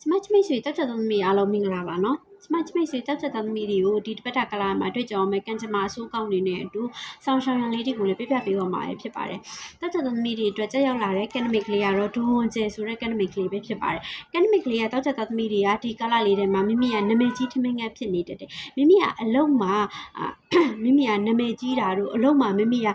ကျမချမိတ်ဆွေတောက်ချက်သမီးအားလုံးမင်္ဂလာပါနော် ကျမချမိတ်ဆွေတောက်ချက်သမီးတွေကိုဒီတပတ်တာကလာမှာတွေ့ကြအောင်မယ်ကံကြမ္မာအဆိုးကောင်းနေတဲ့အတူဆောင်းရှောင်းရံလေးတွေကိုလည်းပြပြပေးပါမှာဖြစ်ပါတယ်တောက်ချက်သမီးတွေအတွက်ကြက်ရောက်လာတဲ့ကက်နမစ်ကလေးကတော့ဒူဝန်ကျဲဆိုတဲ့ကက်နမစ်ကလေးပဲဖြစ်ပါတယ်ကက်နမစ်ကလေးကတောက်ချက်သမီးတွေကဒီကာလလေးထဲမှာမိမိကနာမည်ကြီးထမင်းငတ်ဖြစ်နေတတ်တယ်မိမိကအလုံးမှာအာမိမိကနာမည်ကြီးတာတို့အလုံးမှာမိမိက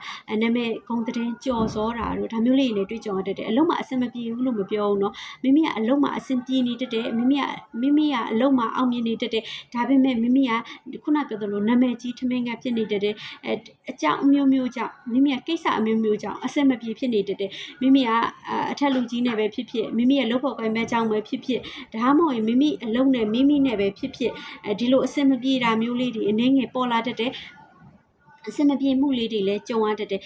နာမည်ဂုံတဲ့ကြော်စောတာတို့ဒါမျိုးလေးတွေနဲ့တွေ့ကြုံရတတ်တယ်အလုံးမှာအဆင်မပြေဘူးလို့မပြောဘူးเนาะ မိမိကအလုံးမှာအဆင်ပြေနေတတ်တယ်မိမိကမိမိကအလုံးမှာအောင်မြင်နေတတ်တယ် ်ဒါပေမဲ့မိမိကခုနပြောသလိုနာမည်ကြီးထမင်းကဖြစ်နေတတ်တယ်အဲအကြောင်းအမျိုးမျိုးကြောင့်မိမိကကိစ္စအမျိုးမျိုးကြောင့်အဆင်မပြေဖြစ်နေတတ်တယ်မိမိကအထက်လူကြီးနဲ့ပဲဖြစ်ဖြစ်မိမိရဲ့လုပ်ဖို့ကိုင်းမဲ့ကြောင့်ပဲဖြစ်ဖြစ်ဒါမှမဟုတ်ရင်မိမိအလုံးနဲ့မိမိနဲ့ပဲဖြစ်ဖြစ်အဲဒီလိုအဆင်မပြေတာမျိုးလေးတွေအနေငယ်ပေါ်လာတတ်တယ်အဆင်မပြေမှုလေးတွေလည်းကြုံရတတ်တယ်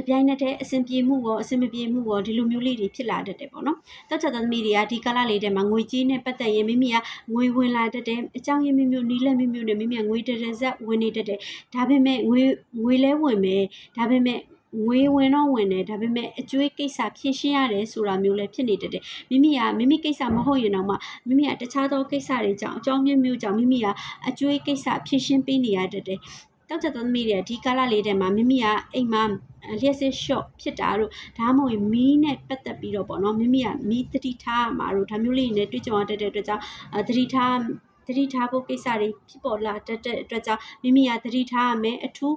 တပြိုင်နက်တည်းအဆင်ပြေမှုရောအဆင်မပြေမှုရောဒီလိုမျိုးလေးတွေဖြစ်လာတတ်တယ်ပေါ့နော်တက်ချက်သမီးတွေကဒီကာလလေးထဲမှာငွေကြေးနဲ့ပတ်သက်ရင်မိမိကငွေဝင်လာတတ်တယ်အကြောင်းရင်းမျိုးမျိုးနီးလက်မျိုးမျိုးနဲ့မိမိကငွေတရဇက်ဝင်နေတတ်တယ်ဒါပေမဲ့ငွေငွေလဲဝင်မယ်ဒါပေမဲ့ငွေဝင်တော့ဝင်တယ်ဒါပေမဲ့အကျွေးကိစ္စဖြည့်ရှင်းရတယ်ဆိုတာမျိုးလည်းဖြစ်နေတတ်တယ်မိမိကမိမိကိစ္စမဟုတ်ရင်တော့မှမိမိကတခြားသောကိစ္စတွေကြောင့်အကြောင်းမျိုးမျိုးကြောင့်မိမိကအကျွေးကိစ္စဖြည့်ရှင်းပေးနေရတတ်တယ် တောက်ချက်သမီးတွေကဒီကာလလေးထဲမှာမိမိကအိမ်မှာလျှက်စစ် short ဖြစ်တာတို့ဒါမှမဟုတ်ရင်မီးနဲ့ပတ်သက်ပြီးတော့ပေါ့နော်မိမိကမီးတတိထားရမှာတို့ဒါမျိုးလေးတွေနဲ့တွေ့ကြုံရတတ်တဲ့အတွက်ကြောင့်အဲတတိထားတတိထားဖို့ကိစ္စတွေဖြစ်ပေါ်လာတတ်တဲ့အတွက်ကြောင့်မိမိကတတိထားရမယ်အထူး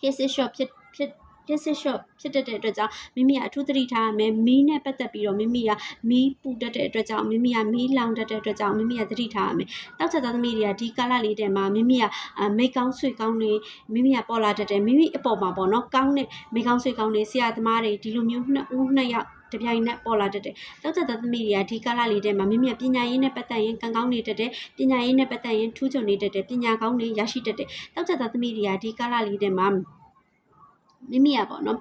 his shop ဖြစ်ဖြစ် his shop ဖြစ်တတ်တဲ့အတွက်ကြောင့်မိမိကအထူးသတိထားရမယ်မီးနဲ့ပတ်သက်ပြီးတော့မိမိကမီးပူတတ်တဲ့အတွက်ကြောင့်မိမိကမီးလောင်တတ်တဲ့အတွက်ကြောင့်မိမိကသတိထားရမယ်တောက်ချက်သားသမီးတွေကဒီကာလလေးတည်းမှာမိမိကမိတ်ကောင်းဆွေကောင်းတွေမိမိကပေါ်လာတတ်တယ်မိမိအပေါ်မှာပေါ့နော်ကောင်းတဲ့မိတ်ကောင်းဆွေကောင်းတွေဆရာသမားတွေဒီလိုမျိုးနှစ်ဦးနှစ်ယောက်တပြိုင်နက်ပေါ်လာတတ်တယ်။တောက်ချက်သားသမီးတွေကဒီကာလလေးထဲမှာမိမိကပညာရေးနဲ့ပတ်သက်ရင်ကံကောင်းနေတတ်တယ်။ပညာရေးနဲ့ပတ်သက်ရင်ထူးချွန်နေတတ်တယ်။ပညာကောင်းတွေရရှိတတ်တယ်။တောက်ချက်သားသမီးတွေကဒီကာလလေးထဲမှာ မိမိကပေါ့နော်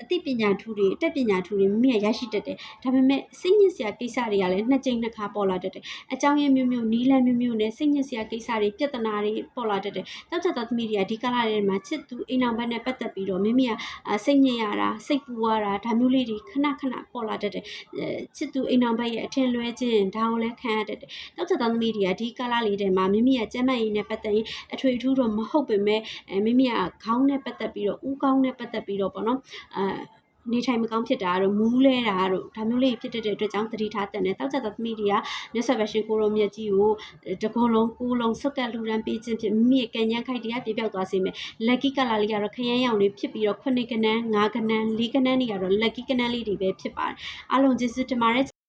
အာအသိပညာထူးတွေအတက်ပညာထူးတွေမိမိကရရှိတတ်တယ်ဒါပေမဲ့စိတ်ညစ်စရာကိစ္စတွေကလည်းနှစ်ကြိမ်နှစ်ခါပေါ်လာတတ်တယ်အကြောင်းရင်းမျိုးမျိုးနီးလန်းမျိုးမျိုးနဲ့စိတ်ညစ်စရာကိစ္စတွေပြဿနာတွေပေါ်လာတတ်တယ်တောက်ချက်သားသမီးတွေကဒီကာလတွေမှာချစ်သူအိမ်အောင်ဘက်နဲ့ပတ်သက်ပြီးတော့မိမိကအာစိတ်ညစ်ရတာစိတ်ပူရတာဒါမျိုးလေးတွေခဏခဏပေါ်လာတတ်တယ်အဲချစ်သူအိမ်အောင်ဘက်ရဲ့အထင်လွဲခြင်းဒါကိုလည်းခံရတတ်တယ်တောက်ချက်သားသမီးတွေကဒီကာလလေးတွေမှာမိမိကကျမ်းမာရေးနဲ့ပတ်သက်ရင်အထွေအထူးတော့မဟုတ်ပေမဲ့အဲမိမိကခေါင်းနဲ့ပတ်သက်ပြီးတော့ဥကောင်းနဲ့ပတ်သက်ပြီးတော့ပေါ့နော်အာနေထိုင်မကောင်းဖြစ်တာတို့မူးလဲတာတို့ဒါမျိုးလေးဖြစ်တဲ့အတွက်ကြောင့်သတိထားတဲ့နဲ့တောက်ကြတဲ့သမီးတွေကမြတ်စွာဘုရားကိုရောမြတ်ကြီးကိုတကုံလုံးကိုလုံးဆွတ်ကပ်လူရန်ပေးခြင်းဖြင့်မိမိရဲ့ကံဉဏ်ခိုက်တရားပြပြောက်သွားစေမယ်လက်ကီကလာလေးကတော့ခရမ်းရောင်လေးဖြစ်ပြီးတော့ခုနှစ်ကနန်း၅ကနန်း၄ကနန်းတွေကတော့လက်ကီကနန်းလေးတွေပဲဖြစ်ပါတယ်အားလုံးကျေးဇူးတင်ပါတယ်